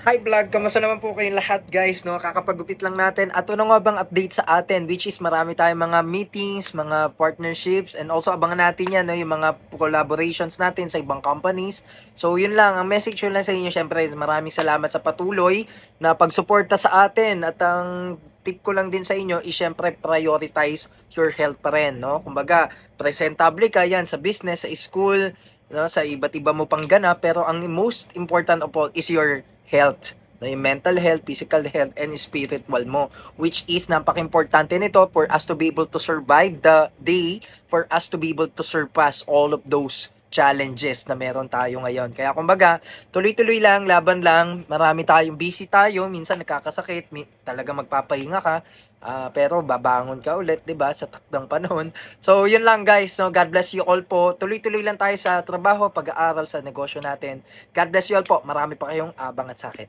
Hi vlog, kamusta naman po kayong lahat guys, no? Kakapagupit lang natin. At ano nga bang update sa atin, which is marami tayong mga meetings, mga partnerships, and also abangan natin yan, no? Yung mga collaborations natin sa ibang companies. So yun lang, ang message ko lang sa inyo, syempre, maraming salamat sa patuloy na pagsuporta sa atin. At ang tip ko lang din sa inyo is syempre prioritize your health pa rin, no? Kumbaga, presentable ka yan sa business, sa school, no? sa iba't iba mo pang ganap, pero ang most important of all is your health. No, yung mental health, physical health, and spiritual mo. Which is napaka-importante nito for us to be able to survive the day, for us to be able to surpass all of those challenges na meron tayo ngayon. Kaya kumbaga, tuloy-tuloy lang, laban lang, marami tayong busy tayo, minsan nakakasakit, mi- talaga magpapahinga ka, ah, pero babangon ka ulit, 'di ba, sa takdang panahon. So, yun lang guys, no? God bless you all po. Tuloy-tuloy lang tayo sa trabaho, pag-aaral sa negosyo natin. God bless you all po. Marami pa kayong abangan sa akin.